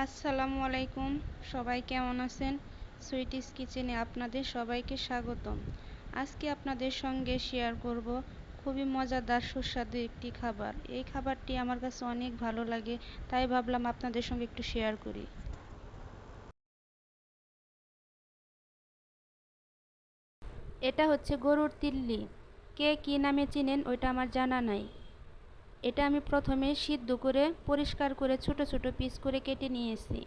আসসালামু আলাইকুম। সবাই কেমন আছেন? সুইটিস কিচেনে আপনাদের সবাইকে স্বাগতম। আজকে আপনাদের সঙ্গে শেয়ার করব খুবই মজাদার সুস্বাদু একটি খাবার। এই খাবারটি আমার কাছে অনেক ভালো লাগে, তাই ভাবলাম আপনাদের সঙ্গে একটু শেয়ার করি। এটা হচ্ছে গরুর তিল্লি। কে কী নামে চিনেন ওইটা আমার জানা নাই। এটা আমি প্রথমে সিদ্ধ করে, পরিষ্কার করে ছোট ছোট পিস করে কেটে নিয়েছি।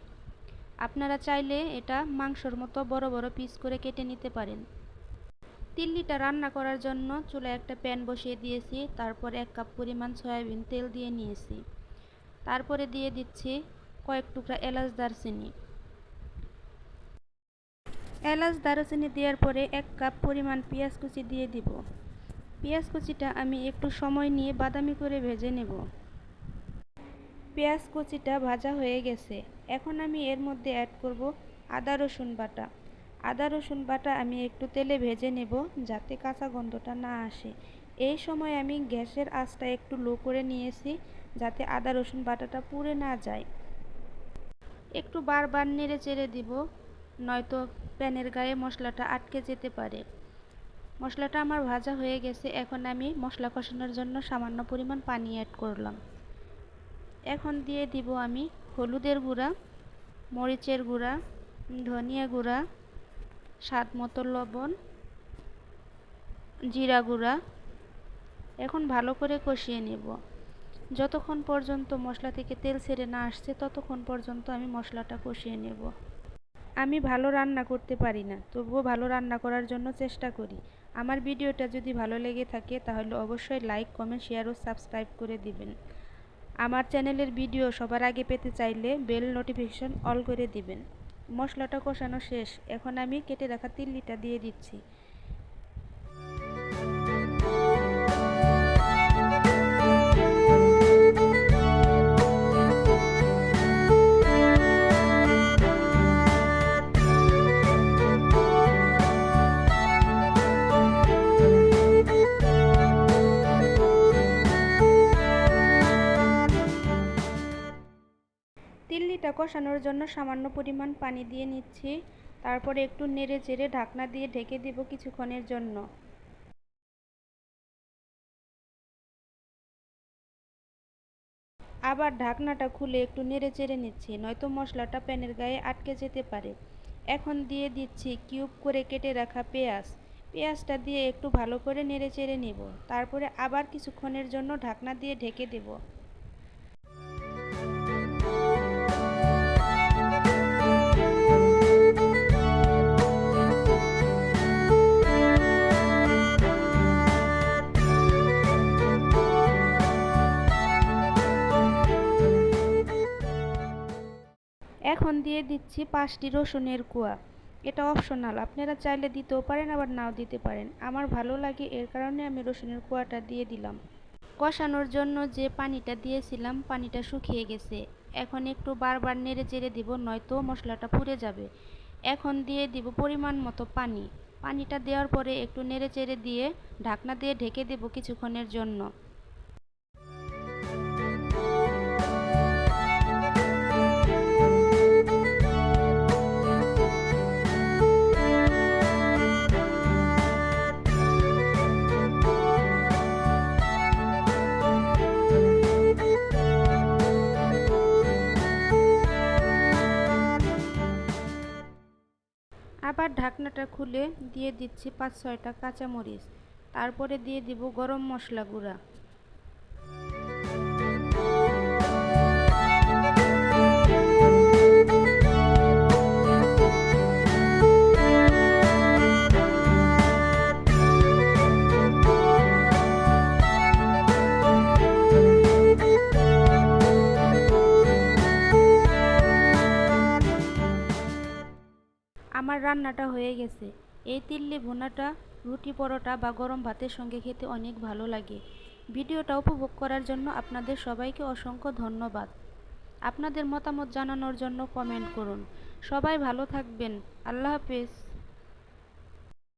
আপনারা চাইলে এটা মাংসর মতো বড় বড় পিস করে কেটে নিতে পারেন। তিল্লিটা রান্না করার জন্য চুলায় একটা প্যান বসিয়ে দিয়েছি, তারপর এক কাপ পরিমাণ সয়াবিন তেল দিয়ে নিয়েছি। তারপরে দিয়ে দিচ্ছি কয়েক টুকরা এলাচ দারচিনি। এলাচ দারচিনি দেওয়ার পরে এক কাপ পরিমাণ পেঁয়াজ কুচি দিয়ে দিব। পেঁয়াজ কুচিটা আমি একটু সময় নিয়ে বাদামি করে ভেজে নেব। পেঁয়াজ কুচিটা ভাজা হয়ে গেছে। এখন আমি এর মধ্যে অ্যাড করব আদা, রসুন বাটা। আদা, রসুন বাটা আমি একটু তেলে ভেজে নেব যাতে কাঁচা গন্ধটা না আসে। এই সময় আমি গ্যাসের আঁচটা একটু লো করে নিয়েছি যাতে আদা, রসুন বাটাটা পুড়ে না যায়। একটু বারবার নেড়ে চেড়ে দিব, নয়তো প্যানের গায়ে মশলাটা আটকে যেতে পারে। মশলাটা আমার ভাজা হয়ে গেছে, এখন আমি মশলা কষানোর জন্য সামান্য পরিমাণ পানি অ্যাড করলাম। এখন দিয়ে দিব আমি হলুদের গুঁড়া, মরিচের গুঁড়া, ধনিয়া গুঁড়া, স্বাদ মতো লবণ, জিরা গুঁড়া। এখন ভালো করে কষিয়ে নেব। যতক্ষণ পর্যন্ত মশলা থেকে তেল ছেড়ে না আসছে, ততক্ষণ পর্যন্ত আমি মশলাটা কষিয়ে নেব। আমি ভালো রান্না করতে পারি না, তবুও ভালো রান্না করার জন্য চেষ্টা করি। আমার ভিডিওটা যদি ভালো লেগে থাকে, তাহলে অবশ্যই লাইক, কমেন্ট, শেয়ার ও সাবস্ক্রাইব করে দিবেন। আমার চ্যানেলের ভিডিও সবার আগে পেতে চাইলে বেল নোটিফিকেশন অল করে দিবেন। মশলাটা কষানো শেষ। এখন আমি কেটে রাখা তিল্লিটা দিয়ে দিচ্ছি। তিল্লিটা কষানোর জন্য সামান্য পরিমাণ পানি দিয়ে নিচ্ছি। তারপরে একটু নেড়ে চেড়ে ঢাকনা দিয়ে ঢেকে দেব কিছুক্ষণের জন্য। আবার ঢাকনাটা খুলে একটু নেড়ে চেড়ে নিচ্ছি, নয়তো মশলাটা প্যানের গায়ে আটকে যেতে পারে। এখন দিয়ে দিচ্ছি কিউব করে কেটে রাখা পেঁয়াজ। পেঁয়াজটা দিয়ে একটু ভালো করে নেড়ে চেড়ে নেব। তারপরে আবার কিছুক্ষণের জন্য ঢাকনা দিয়ে ঢেকে দেবো। এখন দিয়ে দিচ্ছি পাঁচটি রসুনের কুয়া। এটা অপশনাল আপনারা চাইলে দিতেও পারেন, আবার নাও দিতে পারেন। আমার ভালো লাগে এর কারণে আমি রসুনের কুয়াটা দিয়ে দিলাম। কষানোর জন্য যে পানিটা দিয়েছিলাম, পানিটা শুকিয়ে গেছে। এখন একটু বারবার নেড়ে চেড়ে দিব, নয়তো মশলাটা পুড়ে যাবে। এখন দিয়ে দিব পরিমাণ মতো পানি। পানিটা দেওয়ার পরে একটু নেড়ে চেড়ে দিয়ে ঢাকনা দিয়ে ঢেকে দেব কিছুক্ষণের জন্য। আবার ঢাকনাটা খুলে দিয়ে দিচ্ছি পাঁচ ছয়টা কাঁচামরিচ। তারপরে দিয়ে দিব গরম মশলা গুঁড়া। আমার রান্নাটা হয়ে গেছে। এই তিল্লি ভুনাটা, রুটি পরোটা বা গরম ভাতের সঙ্গে খেতে অনেক ভালো লাগে। ভিডিওটা উপভোগ করার জন্য আপনাদের সবাইকে অসংখ্য ধন্যবাদ। আপনাদের মতামত জানানোর জন্য কমেন্ট করুন। সবাই ভালো থাকবেন। আল্লাহ হাফেজ।